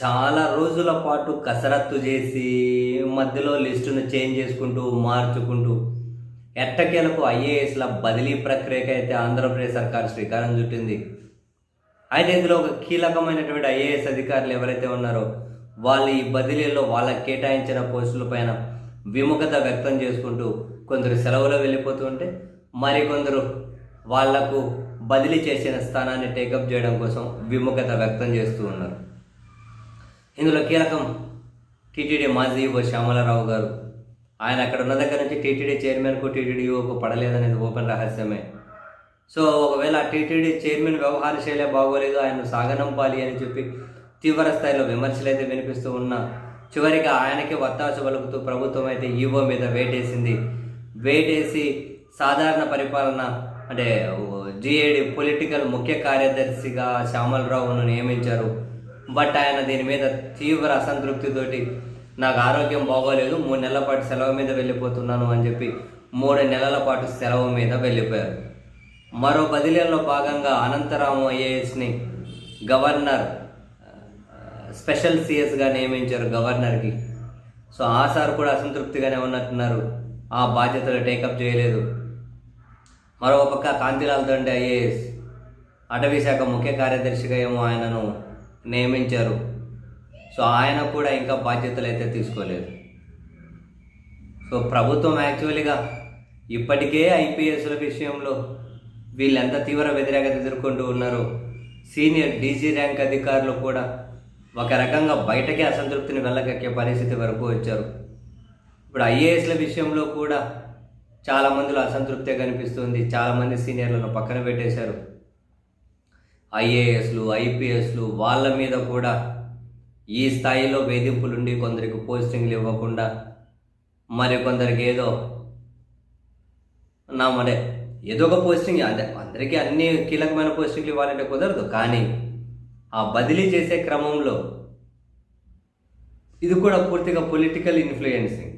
చాలా రోజుల పాటు కసరత్తు చేసి మధ్యలో లిస్టును చేంజ్ చేసుకుంటూ మార్చుకుంటూ ఎట్టకేలకు ఐఏఎస్ల బదిలీ ప్రక్రియకైతే అయితే ఆంధ్రప్రదేశ్ సర్కార్ శ్రీకారం చుట్టింది. అయితే ఇందులో ఒక కీలకమైనటువంటి ఐఏఎస్ అధికారులు ఎవరైతే ఉన్నారో వాళ్ళు ఈ బదిలీలో వాళ్ళకి కేటాయించిన పోస్టుల పైన విముఖత వ్యక్తం చేసుకుంటూ కొందరు సెలవులో వెళ్ళిపోతుంటే మరికొందరు వాళ్ళకు బదిలీ చేసిన స్థానాన్ని టేకప్ చేయడం కోసం విముఖత వ్యక్తం చేస్తూ ఉన్నారు. ఇందులో కీలకం టీటీడీ మాజీ ఈవో శ్యామలరావు గారు. ఆయన అక్కడ ఉన్న దగ్గర నుంచి టీటీడీ చైర్మన్కు టీటీడీ పడలేదనేది ఓపెన్ రహస్యమే. సో ఒకవేళ టీటీడీ చైర్మన్ వ్యవహార శైలే బాగోలేదు ఆయన సాగనంపాలి అని చెప్పి తీవ్ర స్థాయిలో విమర్శలు అయితే వినిపిస్తూ ఉన్నా చివరిగా ఆయనకి వత్తాసు పలుకుతూ ప్రభుత్వం అయితే ఈవో మీద వేటేసింది. వేటేసి సాధారణ పరిపాలన అంటే జిఏడి పొలిటికల్ ముఖ్య కార్యదర్శిగా శ్యామలరావును నియమించారు. బట్ ఆయన దీని మీద తీవ్ర అసంతృప్తితోటి నాకు ఆరోగ్యం బాగోలేదు మూడు నెలల పాటు సెలవు మీద వెళ్ళిపోతున్నాను అని చెప్పి మూడు నెలల పాటు సెలవు మీద వెళ్ళిపోయారు. మరో బదిలీలో భాగంగా అనంతరాము ఐఏఎస్ని గవర్నర్ స్పెషల్ సిఎస్గా నియమించారు గవర్నర్కి. సో ఆ సార్ కూడా అసంతృప్తిగానే ఉన్నట్టున్నారు. ఆ బాధ్యతలు టేకప్ చేయలేదు. మరో పక్క కాంతిలాల్ దండే ఐఏఎస్ అటవీ శాఖ ముఖ్య కార్యదర్శిగా ఏమో ఆయనను నియమించారు. సో ఆయన కూడా ఇంకా బాధ్యతలు అయితే తీసుకోలేదు. సో ప్రభుత్వం యాక్చువల్గా ఇప్పటికే ఐపీఎస్ల విషయంలో వీళ్ళెంత తీవ్ర వ్యతిరేకత ఎదుర్కొంటూ ఉన్నారు సీనియర్ డీజీ ర్యాంక్ అధికారులు కూడా ఒక రకంగా బయటకే అసంతృప్తిని వెళ్ళగక్కే పరిస్థితి వరకు వచ్చారు. ఇప్పుడు ఐఏఎస్ల విషయంలో కూడా చాలా మందిలో అసంతృప్తి కనిపిస్తుంది. చాలామంది సీనియర్లను పక్కన పెట్టేశారు. ఐఏఎస్లు ఐపీఎస్లు వాళ్ళ మీద కూడా ఈ స్థాయిలో వేధింపులుండి కొందరికి పోస్టింగ్లు ఇవ్వకుండా మరి కొందరికి ఏదో నా మరే ఏదో ఒక పోస్టింగ్ అదే అందరికీ అన్ని కీలకమైన పోస్టింగ్లు ఇవ్వాలంటే కుదరదు. కానీ ఆ బదిలీ చేసే క్రమంలో ఇది కూడా పూర్తిగా పొలిటికల్ ఇన్ఫ్లుయెన్సింగ్.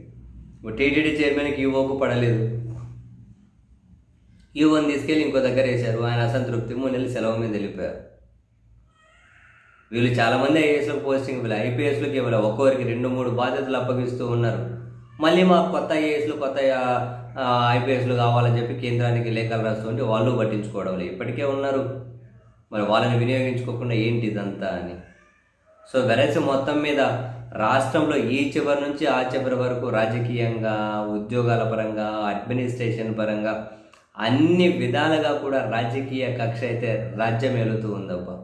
టీటీడీ చైర్మన్కి ఈవోకు పడలేదు. యువన్ తీసుకెళ్ళి ఇంకో దగ్గర వేశారు. ఆయన అసంతృప్తి మూడు నెలలు సెలవు మీద వెళ్ళిపోయారు. వీళ్ళు చాలామంది ఐఏఎస్లకు పోస్టింగ్ వీళ్ళు ఐపీఎస్లకు ఇవ్వాలి. ఒక్కొక్కరికి రెండు మూడు బాధ్యతలు అప్పగిస్తూ ఉన్నారు. మళ్ళీ మాకు కొత్త ఐఏఎస్లు కొత్త ఐపీఎస్లు కావాలని చెప్పి కేంద్రానికి లేఖలు రాస్తుంటే వాళ్ళు పట్టించుకోవడం లేదు. ఇప్పటికే ఉన్నారు. మరి వాళ్ళని వినియోగించుకోకుండా ఏంటి ఇదంతా అని. సో వెరసి మొత్తం మీద రాష్ట్రంలో ఈ చివరి నుంచి ఆ చివరి వరకు రాజకీయంగా ఉద్యోగాల పరంగా అడ్మినిస్ట్రేషన్ పరంగా అన్ని విధాలుగా కూడా రాజకీయ కక్ష అయితే రాజ్యం ఏలుతూ ఉందబ్బా.